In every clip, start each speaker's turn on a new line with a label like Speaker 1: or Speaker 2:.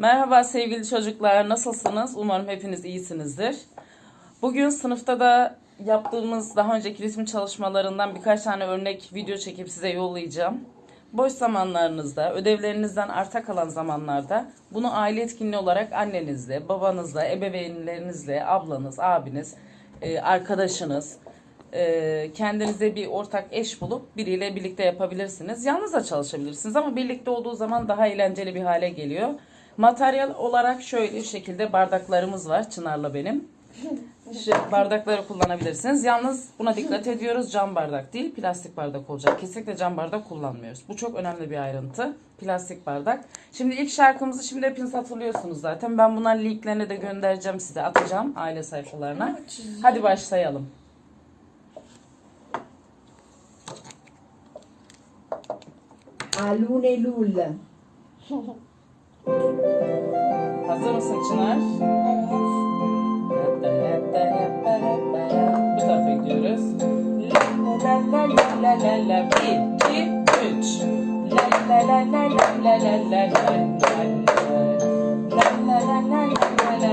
Speaker 1: Merhaba sevgili çocuklar, nasılsınız? Umarım hepiniz iyisinizdir. Bugün sınıfta da yaptığımız daha önceki resim çalışmalarından birkaç tane örnek video çekip size yollayacağım. Boş zamanlarınızda, ödevlerinizden arta kalan zamanlarda bunu aile etkinliği olarak annenizle, babanızla, ebeveynlerinizle, ablanız, abiniz, e, arkadaşınız, e, kendinize bir ortak eş bulup biriyle birlikte yapabilirsiniz. Yalnız da çalışabilirsiniz ama birlikte olduğu zaman daha eğlenceli bir hale geliyor. Materyal olarak şöyle bir şekilde bardaklarımız var Çınar'la benim. Şu bardakları kullanabilirsiniz. Yalnız buna dikkat ediyoruz. Cam bardak değil, plastik bardak olacak. Kesinlikle cam bardak kullanmıyoruz. Bu çok önemli bir ayrıntı. Plastik bardak. Şimdi ilk şarkımızı şimdi hepiniz hatırlıyorsunuz zaten. Ben bunların linklerini de göndereceğim size. Atacağım aile sayfalarına. Hadi başlayalım.
Speaker 2: Alune lul.
Speaker 1: Hazır mısın Çınar? Bu tarafa gidiyoruz. La la la la la la bir, iki, üç. La la la la la La la la la la la la la la la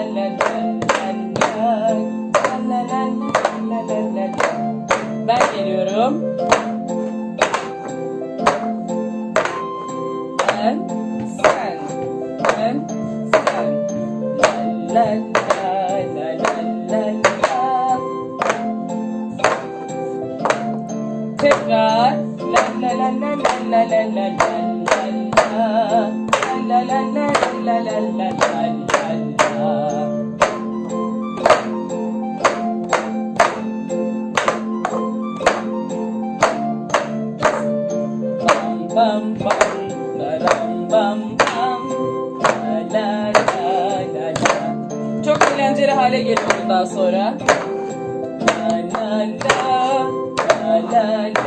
Speaker 1: Tekrar. La la la la la la la la la la la. La la la la la la la Eğlenceli hale geliyor daha sonra. La la la, la la la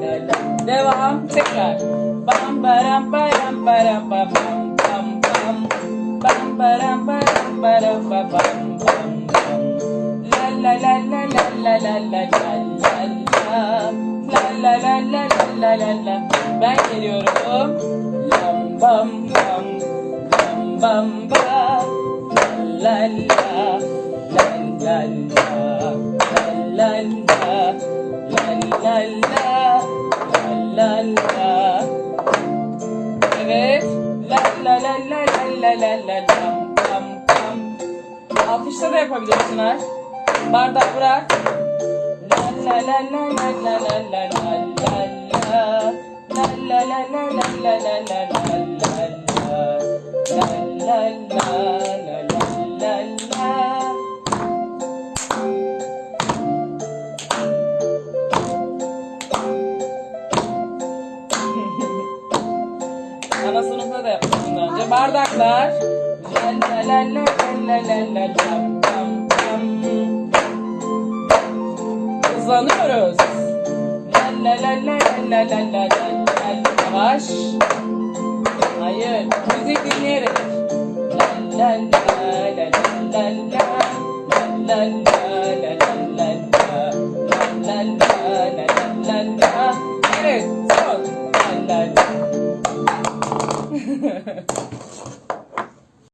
Speaker 1: la la. Devam, tekrar. Bam baram baram baram ba bam bam bam. Bam baram baram baram ba bam bam bam. La la la la la la la la la la. La la la la la la la la. Ben geliyorum. Lam bam bam. Bam bam bam. La la la la la la la la la la la la la Evet. La la la la la lam pam pam. Alkışla da yapabilirsin ha. Bardak bırak. La la la la la la la la la la la. La la la la la la la la la la la. La la da bundan önce. Bardaklar. La la la la la. Hayır. Müzik dinleyerek. Get it! Stop!